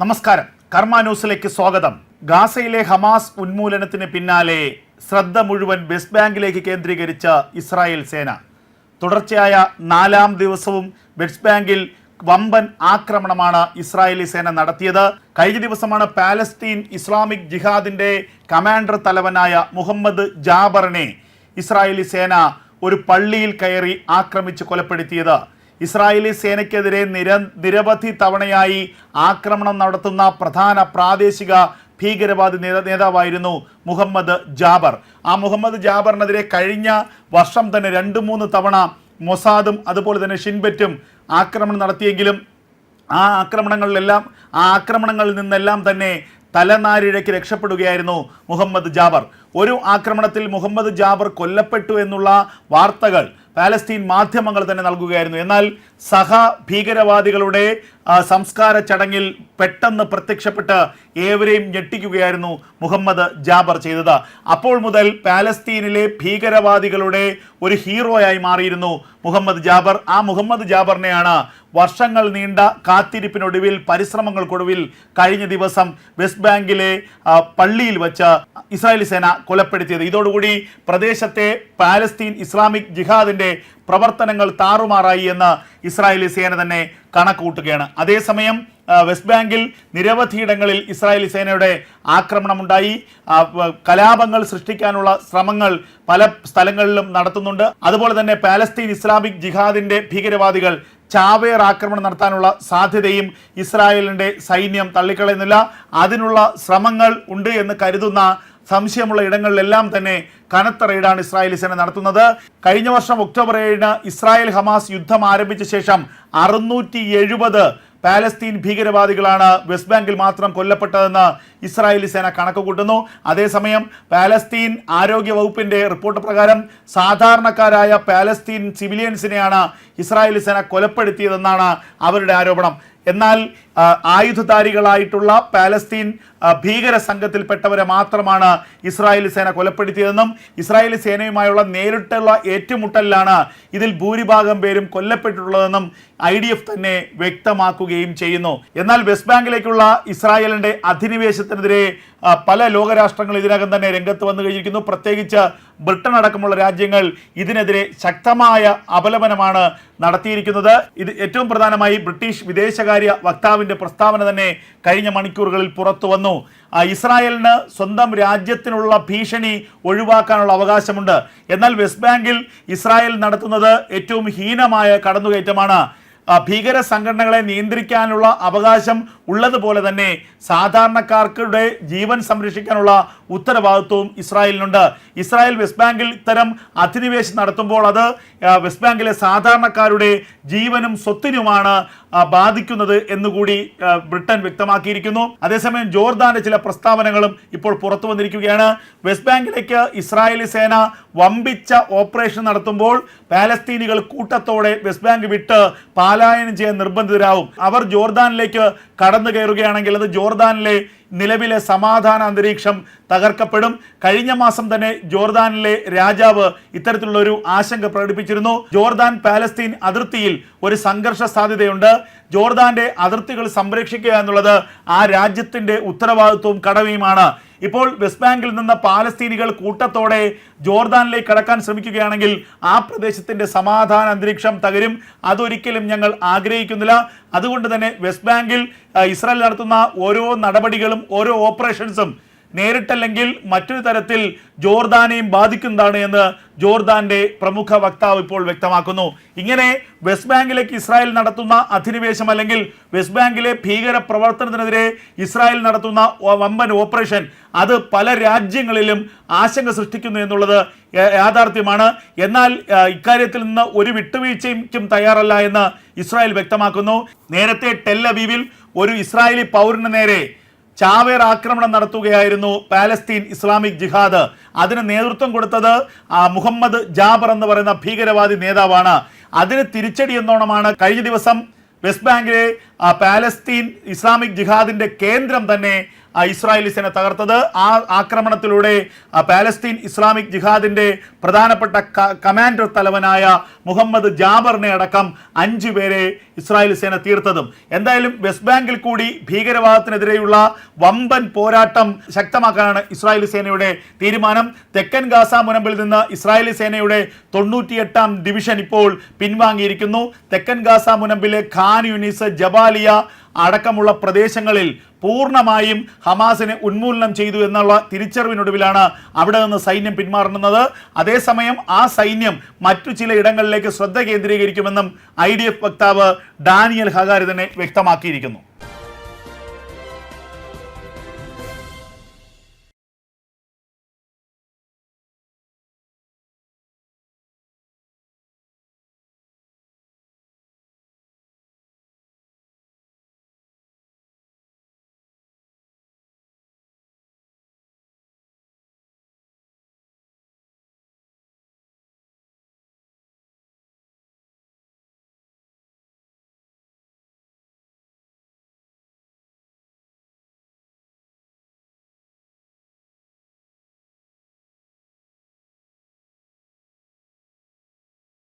നമസ്കാരം. കർമ്മ ന്യൂസിലേക്ക് സ്വാഗതം. ഗാസയിലെ ഹമാസ് ഉന്മൂലനത്തിന് പിന്നാലെ ശ്രദ്ധ മുഴുവൻ വെസ്റ്റ് ബാങ്കിലേക്ക് കേന്ദ്രീകരിച്ച ഇസ്രായേൽ സേന. തുടർച്ചയായ നാലാം ദിവസവും വെസ്റ്റ് ബാങ്കിൽ വമ്പൻ ആക്രമണമാണ് ഇസ്രായേലി സേന നടത്തിയത്. കഴിഞ്ഞ ദിവസമാണ് പാലസ്തീൻ ഇസ്ലാമിക് ജിഹാദിന്റെ കമാൻഡർ തലവനായ മുഹമ്മദ് ജാബറിനെ ഇസ്രായേലി സേന ഒരു പള്ളിയിൽ കയറി ആക്രമിച്ച് കൊലപ്പെടുത്തിയത്. ഇസ്രായേലി സേനയ്ക്കെതിരെ നിര നിരവധി തവണയായി ആക്രമണം നടത്തുന്ന പ്രധാന പ്രാദേശിക ഭീകരവാദി നേത- നേതാവായിരുന്നു മുഹമ്മദ് ജാബർ. ആ മുഹമ്മദ് ജാബറിനെതിരെ കഴിഞ്ഞ വർഷം തന്നെ രണ്ട് മൂന്ന് തവണ മൊസാദും അതുപോലെ തന്നെ ഷിൻബറ്റും ആക്രമണം നടത്തിയെങ്കിലും ആ ആക്രമണങ്ങളിലെല്ലാം ആ ആക്രമണങ്ങളിൽ നിന്നെല്ലാം തന്നെ തലനാരിഴയ്ക്ക് രക്ഷപ്പെടുകയായിരുന്നു മുഹമ്മദ് ജാബർ. ഒരു ആക്രമണത്തിൽ മുഹമ്മദ് ജാബർ കൊല്ലപ്പെട്ടു എന്നുള്ള വാർത്തകൾ പാലസ്തീൻ മാധ്യമങ്ങൾ തന്നെ നൽകുകയായിരുന്നു. എന്നാൽ സഹ ഭീകരവാദികളുടെ സംസ്കാര ചടങ്ങിൽ പെട്ടെന്ന് പ്രത്യക്ഷപ്പെട്ട് ഏവരെയും ഞെട്ടിക്കുകയായിരുന്നു മുഹമ്മദ് ജാബർ ചെയ്തത്. അപ്പോൾ മുതൽ പാലസ്തീനിലെ ഭീകരവാദികളുടെ ഒരു ഹീറോയായി മാറിയിരുന്നു മുഹമ്മദ് ജാബർ. ആ മുഹമ്മദ് ജാബറിനെയാണ് വർഷങ്ങൾ നീണ്ട കാത്തിരിപ്പിനൊടുവിൽ പരിശ്രമങ്ങൾക്കൊടുവിൽ കഴിഞ്ഞ ദിവസം വെസ്റ്റ് ബാങ്കിലെ പള്ളിയിൽ വച്ച് ഇസ്രായേലി സേന കൊലപ്പെടുത്തിയത്. ഇതോടുകൂടി പ്രദേശത്തെ പാലസ്തീൻ ഇസ്ലാമിക് ജിഹാദിന്റെ പ്രവർത്തനങ്ങൾ താറുമാറായി എന്ന് ഇസ്രായേലി സേന തന്നെ കണക്കൂട്ടുകയാണ് അതേസമയം വെസ്റ്റ് ബാങ്കിൽ നിരവധിയിടങ്ങളിൽ ഇസ്രായേലി സേനയുടെ ആക്രമണമുണ്ടായി. കലാപങ്ങൾ സൃഷ്ടിക്കാനുള്ള ശ്രമങ്ങൾ പല സ്ഥലങ്ങളിലും നടത്തുന്നുണ്ട്. അതുപോലെ തന്നെ പാലസ്തീൻ ഇസ്ലാമിക് ജിഹാദിന്റെ ഭീകരവാദികൾ ചാവേർ ആക്രമണം നടത്താനുള്ള സാധ്യതയും ഇസ്രായേലിന്റെ സൈന്യം തള്ളിക്കളയുന്നില്ല. അതിനുള്ള ശ്രമങ്ങൾ ഉണ്ട് എന്ന് കരുതുന്ന സംശയമുള്ള ഇടങ്ങളിലെല്ലാം തന്നെ കനത്ത റെയ്ഡാണ് ഇസ്രായേലി സേന നടത്തുന്നത്. കഴിഞ്ഞ വർഷം ഒക്ടോബർ ഏഴിന് ഇസ്രായേൽ ഹമാസ് യുദ്ധം ആരംഭിച്ച ശേഷം അറുന്നൂറ്റി എഴുപത് പാലസ്തീൻ ഭീകരവാദികളാണ് വെസ്റ്റ് ബാങ്കിൽ മാത്രം കൊല്ലപ്പെട്ടതെന്ന് ഇസ്രായേലി സേന കണക്ക് കൂട്ടുന്നു അതേസമയം പാലസ്തീൻ ആരോഗ്യ വകുപ്പിന്റെ റിപ്പോർട്ട് പ്രകാരം സാധാരണക്കാരായ പാലസ്തീൻ സിവിലിയൻസിനെയാണ് ഇസ്രായേലി സേന കൊലപ്പെടുത്തിയതെന്നാണ് അവരുടെ ആരോപണം. എന്നാൽ ആയുധധാരികളായിട്ടുള്ള പാലസ്തീൻ ഭീകര സംഘത്തിൽപ്പെട്ടവരെ മാത്രമാണ് ഇസ്രായേലി സേന കൊലപ്പെടുത്തിയതെന്നും ഇസ്രായേലി സേനയുമായുള്ള നേരിട്ടുള്ള ഏറ്റുമുട്ടലിലാണ് ഇതിൽ ഭൂരിഭാഗം പേരും കൊല്ലപ്പെട്ടിട്ടുള്ളതെന്നും ഐ ഡി എഫ് തന്നെ വ്യക്തമാക്കുകയും ചെയ്യുന്നു. എന്നാൽ വെസ്റ്റ് ബാങ്കിലേക്കുള്ള ഇസ്രായേലിന്റെ അധിനിവേശത്തിനെതിരെ പല ലോകരാഷ്ട്രങ്ങൾ ഇതിനകം തന്നെ രംഗത്ത് വന്നു കഴിഞ്ഞിരിക്കുന്നു. പ്രത്യേകിച്ച് ബ്രിട്ടൻ അടക്കമുള്ള രാജ്യങ്ങൾ ഇതിനെതിരെ ശക്തമായ അപലപനമാണ് നടത്തിയിരിക്കുന്നത്. ഇത് ഏറ്റവും പ്രധാനമായി ബ്രിട്ടീഷ് വിദേശകാര്യ വക്താവിന്റെ പ്രസ്താവന തന്നെ കഴിഞ്ഞ മണിക്കൂറുകളിൽ പുറത്തു വന്നു. ഇസ്രായേലിന് സ്വന്തം രാജ്യത്തിനുള്ള ഭീഷണി ഒഴിവാക്കാനുള്ള അവകാശമുണ്ട്. എന്നാൽ വെസ്റ്റ് ബാങ്കിൽ ഇസ്രായേൽ നടത്തുന്നത് ഏറ്റവും ഹീനമായ കടന്നുകയറ്റമാണ്. ഭീകര സംഘടനകളെ നിയന്ത്രിക്കാനുള്ള അവകാശം ഉള്ളതുപോലെ തന്നെ സാധാരണക്കാർക്കുടെ ജീവൻ സംരക്ഷിക്കാനുള്ള ഉത്തരവാദിത്വവും ഇസ്രായേലിനുണ്ട്. ഇസ്രായേൽ വെസ്റ്റ് ബാങ്കിൽ ഇത്തരം അധിനിവേശം നടത്തുമ്പോൾ അത് വെസ്റ്റ് ബാങ്കിലെ സാധാരണക്കാരുടെ ജീവനും സ്വത്തിനുമാണ് ബാധിക്കുന്നത് എന്നുകൂടി ബ്രിട്ടൻ വ്യക്തമാക്കിയിരിക്കുന്നു. അതേസമയം ജോർദാന്റെ ചില പ്രസ്താവനകളും ഇപ്പോൾ പുറത്തു വന്നിരിക്കുകയാണ്. വെസ്റ്റ് ബാങ്കിലേക്ക് ഇസ്രായേലി സേന വമ്പിച്ച ഓപ്പറേഷൻ നടത്തുമ്പോൾ പാലസ്തീനികൾ കൂട്ടത്തോടെ വെസ്റ്റ് ബാങ്ക് വിട്ട് പാലായനം ചെയ്യാൻ നിർബന്ധിതരാകും. അവർ ജോർദാനിലേക്ക് കടന്നു കയറുകയാണെങ്കിൽ അത് ജോർദാനിലെ നിലവിലെ സമാധാന അന്തരീക്ഷം തകർക്കപ്പെടും. കഴിഞ്ഞ മാസം തന്നെ ജോർദാനിലെ രാജാവ് ഇത്തരത്തിലുള്ള ഒരു ആശങ്ക പ്രകടിപ്പിച്ചിരുന്നു. ജോർദാൻ പാലസ്തീൻ അതിർത്തിയിൽ ഒരു സംഘർഷ സാധ്യതയുണ്ട്. ജോർദാന്റെ അതിർത്തികൾ സംരക്ഷിക്കുക എന്നുള്ളത് ആ രാജ്യത്തിന്റെ ഉത്തരവാദിത്വവും കടമയുമാണ്. ഇപ്പോൾ വെസ്റ്റ് ബാങ്കിൽ നിന്ന് പാലസ്തീനികൾ കൂട്ടത്തോടെ ജോർദാനിലേക്ക് കടക്കാൻ ശ്രമിക്കുകയാണെങ്കിൽ ആ പ്രദേശത്തിന്റെ സമാധാന അന്തരീക്ഷം തകരും. അതൊരിക്കലും ഞങ്ങൾ ആഗ്രഹിക്കുന്നില്ല. അതുകൊണ്ട് തന്നെ വെസ്റ്റ് ബാങ്കിൽ ഇസ്രായേൽ നടത്തുന്ന ഓരോ നടപടികളും ഓരോ ഓപ്പറേഷൻസും നേരിട്ടല്ലെങ്കിൽ മറ്റൊരു തരത്തിൽ ജോർദാനെയും ബാധിക്കുന്നതാണ് എന്ന് ജോർദാന്റെ പ്രമുഖ വക്താവ് ഇപ്പോൾ വ്യക്തമാക്കുന്നു. ഇങ്ങനെ വെസ്റ്റ് ബാങ്കിലേക്ക് ഇസ്രായേൽ നടത്തുന്ന അധിനിവേശം അല്ലെങ്കിൽ വെസ്റ്റ് ബാങ്കിലെ ഭീകര പ്രവർത്തനത്തിനെതിരെ ഇസ്രായേൽ നടത്തുന്ന വമ്പൻ ഓപ്പറേഷൻ അത് പല രാജ്യങ്ങളിലും ആശങ്ക സൃഷ്ടിക്കുന്നു എന്നുള്ളത് യാഥാർത്ഥ്യമാണ്. എന്നാൽ ഇക്കാര്യത്തിൽ നിന്ന് ഒരു വിട്ടുവീഴ്ചയ്ക്കും തയ്യാറല്ല എന്ന് ഇസ്രായേൽ വ്യക്തമാക്കുന്നു. നേരത്തെ ടെല്ലബീവിൽ ഒരു ഇസ്രായേലി പൗരന് നേരെ ചാവേർ ആക്രമണം നടത്തുകയായിരുന്നു പാലസ്തീൻ ഇസ്ലാമിക് ജിഹാദ്. അതിന് നേതൃത്വം കൊടുത്തത് മുഹമ്മദ് ജാബർ എന്ന് പറയുന്ന ഭീകരവാദി നേതാവാണ്. അതിന് തിരിച്ചടി എന്നോണമാണ് കഴിഞ്ഞ ദിവസം വെസ്റ്റ് ബാങ്കിലെ പാലസ്തീൻ ഇസ്ലാമിക് ജിഹാദിന്റെ കേന്ദ്രം തന്നെ ആ, ഇസ്രായേലി സേന തകർത്തത്. ആ ആക്രമണത്തിലൂടെ പാലസ്തീൻ ഇസ്ലാമിക് ജിഹാദിന്റെ പ്രധാനപ്പെട്ട കമാൻഡർ തലവനായ മുഹമ്മദ് ജാബറിനെ അടക്കം അഞ്ചു പേരെ ഇസ്രായേൽ സേന തീർത്തതും. എന്തായാലും വെസ്റ്റ് ബാങ്കിൽ കൂടി ഭീകരവാദത്തിനെതിരെയുള്ള വമ്പൻ പോരാട്ടം ശക്തമാക്കാനാണ് ഇസ്രായേൽ സേനയുടെ തീരുമാനം. തെക്കൻ ഗാസ മുനമ്പിൽ നിന്ന് ഇസ്രായേൽ സേനയുടെ തൊണ്ണൂറ്റിയെട്ടാം ഡിവിഷൻ ഇപ്പോൾ പിൻവാങ്ങിയിരിക്കുന്നു. തെക്കൻ ഗാസ മുനമ്പിലെ ഖാൻ യുനീസ് ജബാലിയ അടക്കമുള്ള പ്രദേശങ്ങളിൽ പൂർണമായും ഹമാസിനെ ഉന്മൂലനം ചെയ്തു എന്നുള്ള തിരിച്ചറിവിനൊടുവിലാണ് അവിടെ നിന്ന് സൈന്യം പിന്മാറുന്നത്. അതേസമയം ആ സൈന്യം മറ്റു ചില ഇടങ്ങളിലേക്ക് ശ്രദ്ധ കേന്ദ്രീകരിക്കുമെന്നും ഐ വക്താവ് ഡാനിയൽ ഹഗാരി തന്നെ വ്യക്തമാക്കിയിരിക്കുന്നു.